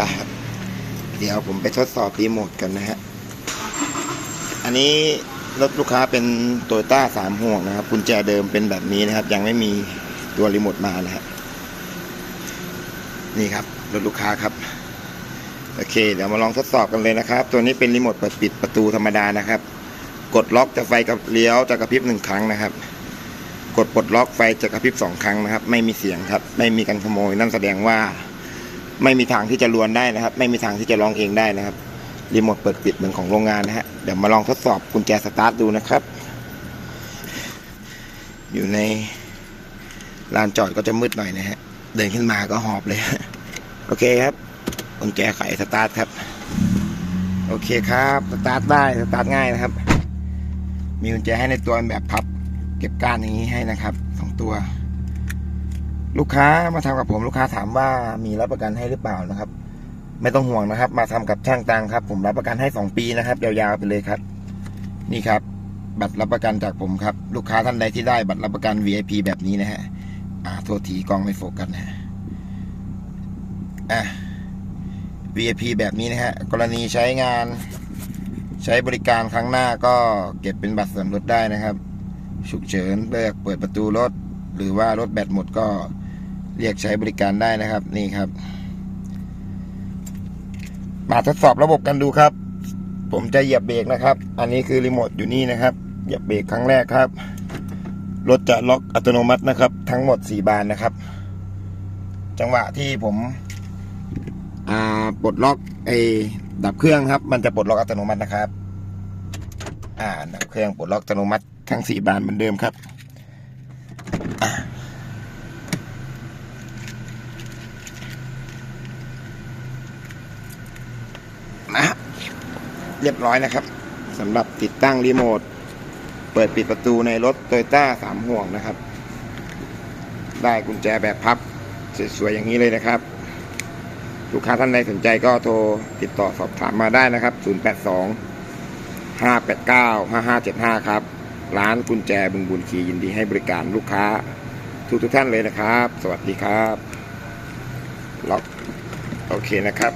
ปครับเดี๋ยวผมไปทดสอบรีโมทกันนะฮะ อันนี้รถลูกค้าเป็นโตโยต้าสามห่วงนะครับกุญแจเดิมเป็นแบบนี้นะครับ ยังไม่มีตัวรีโมทมานะฮะนี่ครับรถลูกค้าครับ โอเค เดี๋ยวมาลองทดสอบกันเลยนะครับ ตัวนี้เป็นรีโมทเปิดปิดประตูธรรมดานะครับ กดล็อกจะไฟกับเลี้ยวจะกระพริบหนึ่งครั้งนะครับ กดปลดล็อกไฟจะกระพริบสองครั้งนะครับ ไม่มีเสียงครับ ไม่มีการขโมยนั่นแสดงว่า ไม่มีทางที่จะลวนได้นะครับ ไม่มีทางที่จะลองเองได้นะครับรีโมทเปิดปิดเหมือนของโรงงานนะฮะเดี๋ยวมาลองทดสอบกุญแจสตาร์ทดูนะครับ อยู่ในลานจอดก็จะมืดหน่อยนะฮะเดินขึ้นมาก็หอบเลย โอเคครับกุญแจไขสตาร์ทครับ โอเคครับสตาร์ทได้สตาร์ทง่ายนะครับ มีกุญแจให้ในตัวแบบพับ เก็บก้านอย่างนี้ให้นะครับสองตัว ลูกค้ามาทำกับผมลูกค้าถามว่ามีรับประกันให้หรือเปล่านะครับ ไม่ต้องห่วงนะครับ มาทำกับช่างตังครับ ผมรับประกันให้สองปีนะครับ ยาวๆไปเลยครับ นี่ครับ บัตรรับประกันจากผมครับ ลูกค้าท่านใดที่ได้บัตรรับประกัน VIP แบบนี้นะฮะอ่าโทษทีกล้องไม่โฟกัสนะฮะอะ VIP แบบนี้นะฮะกรณีใช้งาน ใช้บริการครั้งหน้าก็เก็บเป็นบัตรส่วนลดได้นะครับฉุกเฉินเลิกเปิดประตูรถ หรือว่ารถแบตหมดก็เรียกใช้บริการได้นะครับ นี่ครับ มาทดสอบระบบกันดูครับ ผมจะเหยียบเบรกนะครับ อันนี้คือรีโมทอยู่นี่นะครับ เหยียบเบรกครั้งแรกครับ รถจะล็อกอัตโนมัตินะครับ ทั้งหมด 4 บานนะครับ จังหวะที่ผมอ่าปลดล็อกไอ้ดับเครื่องครับ มันจะปลดล็อกอัตโนมัตินะครับ อ่าดับเครื่องปลดล็อกอัตโนมัติทั้ง 4 บานเหมือนเดิมครับ อะนะเรียบร้อยนะครับสำหรับติดตั้งรีโมท เปิดปิดประตูในรถโตโยต้าสามห่วงนะครับ ได้กุญแจแบบพับ สวยๆ อย่างนี้เลยนะครับ ลูกค้าท่านใดสนใจก็โทรติดต่อสอบถามมาได้นะครับ 082 589 5575 ครับ ร้านกุญแจบึงบุญคียินดีให้บริการลูกค้า ทุกทุกท่านเลยนะครับ สวัสดีครับล็อกโอเคนะครับ